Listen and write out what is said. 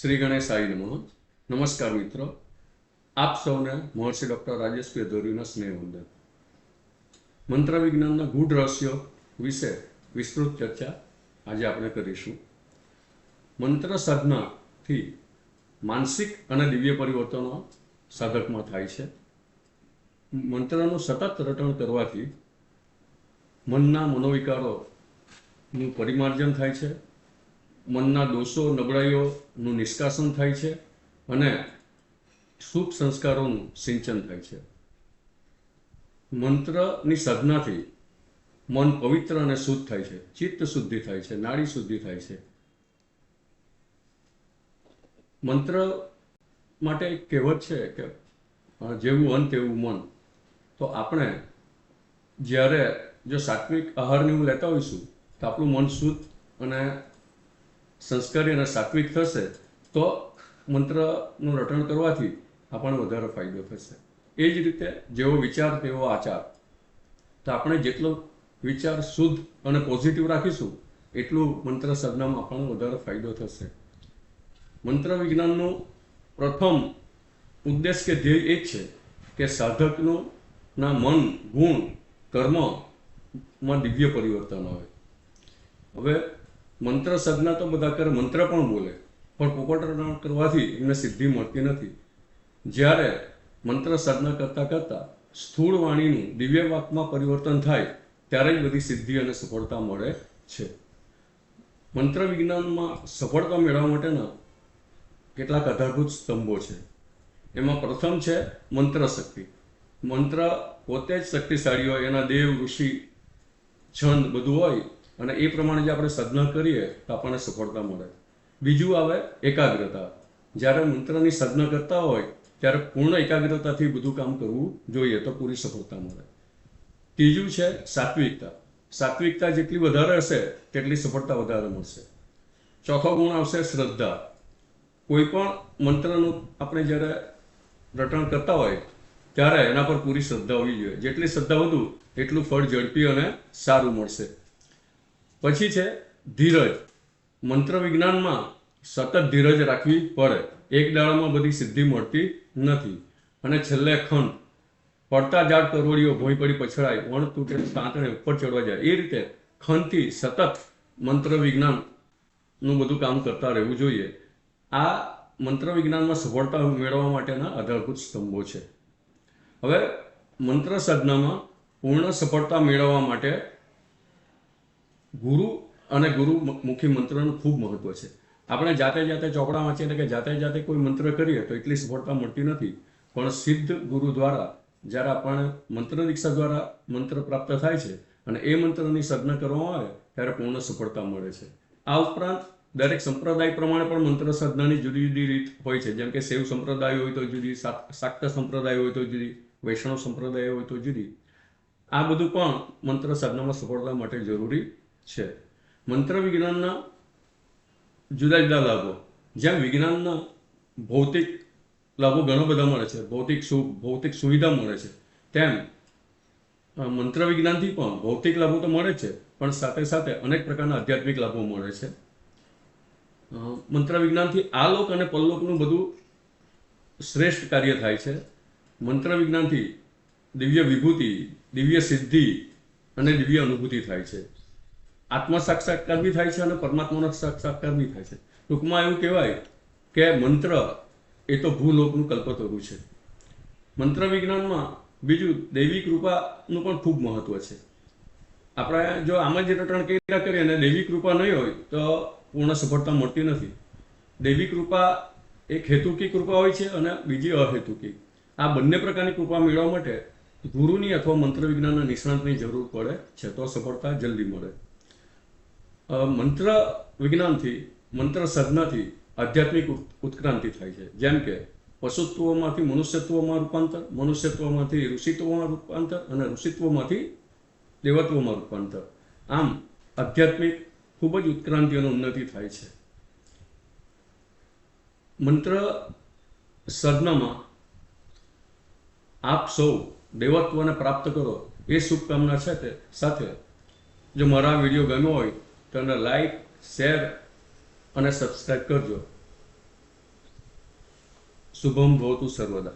શ્રી ગણેશાય નમઃ. નમસ્કાર મિત્રો. આપ સૌને મહર્ષિ ડૉક્ટર રાજેશ ધોરીના સ્નેહવંદન. મંત્ર વિજ્ઞાનના ગૂઢ રહસ્યો વિશે વિસ્તૃત ચર્ચા આજે આપણે કરીશું. મંત્ર સાધનાથી માનસિક અને દિવ્ય પરિવર્તનો સાધકમાં થાય છે. મંત્રનું સતત રટણ કરવાથી મનના મનોવિકારોનું પરિમાર્જન થાય છે. મનના દોષો, નબળાઈઓનું નિષ્કાસન થાય છે અને શુભ સંસ્કારોનું સિંચન થાય છે. મંત્રની સાધનાથી મન પવિત્ર અને શુદ્ધ થાય છે. ચિત્ત શુદ્ધિ થાય છે. નાડી શુદ્ધિ થાય છે. મંત્ર માટે એક કહેવત છે કે જેવું અન તેવું મન. તો આપણે જ્યારે જો સાત્વિક આહારને એવું લેતા હોઈશું, તો આપણું મન શુદ્ધ અને સંસ્કારી અને સાત્વિક થશે તો મંત્રનું રટણ કરવાથી આપણને વધારે ફાયદો થશે. એ જ રીતે જેવો વિચાર, તેવો આચાર. તો આપણે જેટલો વિચાર શુદ્ધ અને પોઝિટિવ રાખીશું, એટલું મંત્ર સાધનામાં આપણને વધારે ફાયદો થશે. મંત્ર વિજ્ઞાનનું પ્રથમ ઉદ્દેશ કે ધ્યેય એ જ છે કે સાધકનું ના મન, ગુણ, કર્મમાં દિવ્ય પરિવર્તન આવે. હવે મંત્ર સાધના તો બધા કરે, મંત્ર પણ બોલે. પણ પોપટરણ કરવાથી એમને સિદ્ધિ મળતી નથી. જ્યારે મંત્ર સાધના કરતાં કરતાં સ્થૂળ વાણીનું દિવ્ય વાકમાં પરિવર્તન થાય, ત્યારે જ બધી સિદ્ધિ અને સફળતા મળે છે. મંત્ર વિજ્ઞાનમાં સફળતા મેળવવા માટેના કેટલાક આધારભૂત સ્તંભો છે. એમાં પ્રથમ છે મંત્ર શક્તિ. મંત્ર પોતે જ શક્તિશાળી હોય, એના દેવ, ઋષિ, છંદ બધું હોય અને એ પ્રમાણે જે આપણે સાધના કરીએ તો આપણને સફળતા મળે. બીજું આવે એકાગ્રતા. જ્યારે મંત્રની સાધના કરતા હોય, ત્યારે પૂર્ણ એકાગ્રતાથી બધું કામ કરવું જોઈએ તો પૂરી સફળતા મળે. ત્રીજું છે સાત્વિકતા. સાત્વિકતા જેટલી વધારે હશે, તેટલી સફળતા વધારે મળશે. ચોથો ગુણ આવશે શ્રદ્ધા. કોઈ પણ મંત્રનું આપણે જ્યારે રટણ કરતા હોય, ત્યારે એના પર પૂરી શ્રદ્ધા હોવી જોઈએ. જેટલી શ્રદ્ધા વધુ, એટલું ફળ ઝડપી અને સારું મળશે. પછી છે ધીરજ. મંત્ર વિજ્ઞાનમાં સતત ધીરજ રાખવી પડે. એક દાડામાં બધી સિદ્ધિ મળતી નથી. અને છેલ્લે ખંડ. પડતા ઝાડ કરોડીઓ ભોંય પડી પછડાય, વણ તૂટે સાંતણે ઉપર ચડવા જાય. એ રીતે ખંડથી સતત મંત્ર વિજ્ઞાનનું બધું કામ કરતા રહેવું જોઈએ. આ મંત્ર વિજ્ઞાનમાં સફળતા મેળવવા માટેના આધારભૂત સ્તંભો છે. હવે મંત્ર સાધનામાં પૂર્ણ સફળતા મેળવવા માટે ગુરુ અને ગુરુ મુખી મંત્રનું ખૂબ મહત્વ છે. આપણે જાતે જાતે ચોપડા વાંચીએ કે જાતે જાતે કોઈ મંત્ર કરીએ તો એટલી સફળતા મળતી નથી. પણ સિદ્ધ ગુરુ દ્વારા, જ્યારે આપણને મંત્ર દીક્ષા દ્વારા મંત્ર પ્રાપ્ત થાય છે અને એ મંત્રની સજ્ઞ કરવામાં આવે, ત્યારે પૂર્ણ સફળતા મળે છે. આ ઉપરાંત દરેક સંપ્રદાય પ્રમાણે પણ મંત્ર સાધનાની જુદી જુદી રીત હોય છે. જેમ કે શૈવ સંપ્રદાય હોય તો જુદી, શાક- શાક્ત સંપ્રદાય હોય તો જુદી, વૈષ્ણવ સંપ્રદાય હોય તો જુદી. આ બધું પણ મંત્ર સાધનામાં સફળતા માટે જરૂરી છે. મંત્ર વિજ્ઞાનના જુદા જુદા લાભો. જેમ વિજ્ઞાનના ભૌતિક લાભો ઘણા બધા મળે છે. ભૌતિક સુખ ભૌતિક સુવિધા મળે છે. તેમ મંત્ર વિજ્ઞાનથી પણ ભૌતિક લાભો તો મળે છે, પણ સાથે સાથે અનેક પ્રકારના આધ્યાત્મિક લાભો મળે છે. મંત્ર વિજ્ઞાનથી આલોક અને પલ્લોકનું બધું શ્રેષ્ઠ કાર્ય થાય છે. મંત્ર વિજ્ઞાનથી દિવ્ય વિભૂતિ, દિવ્ય સિદ્ધિ અને દિવ્ય અનુભૂતિ થાય છે. આત્મ સાક્ષાત્કાર બી થાય છે અને પરમાત્માનો સાક્ષાત્કાર બી થાય છે. ટૂંકમાં એવું કહેવાય કે મંત્ર એ તો ભૂલોકનું કલ્પતરું છે. મંત્ર વિજ્ઞાનમાં બીજું દૈવી કૃપાનું પણ ખૂબ મહત્વ છે. આપણે જો આમ જ રટણ કર્યા કરીએ અને દૈવી કૃપા નહીં હોય તો પૂર્ણ સફળતા મળતી નથી. દૈવી કૃપા એક હેતુકી કૃપા હોય છે અને બીજી અહેતુકી આ બંને પ્રકારની કૃપા મેળવવા માટે ગુરુની અથવા મંત્ર વિજ્ઞાનના નિષ્ણાંતની જરૂર પડે છે તો સફળતા જલ્દી મળે. મંત્ર વિજ્ઞાનથી, મંત્ર સાધનાથી આધ્યાત્મિક ઉત- ઉત્ક્રાંતિ થાય છે. જેમ કે પશુત્વમાંથી મનુષ્યત્વમાં રૂપાંતર, મનુષ્યત્વમાંથી ઋષિત્વમાં રૂપાંતર અને ઋષિત્વમાંથી દેવત્વમાં રૂપાંતર. આમ, આધ્યાત્મિક ખૂબ જ ઉત્ક્રાંતિઓની ઉન્નતિ થાય છે. મંત્ર સાધનામાં આપ સૌ દેવત્વને પ્રાપ્ત કરો એ શુભકામના છે તે સાથે જો મારા વીડિયો ગમ્યો હોય તો એને લાઈક શેર અને સબસ્ક્રાઈબ કરજો. શુભમ ભવતું સર્વદા.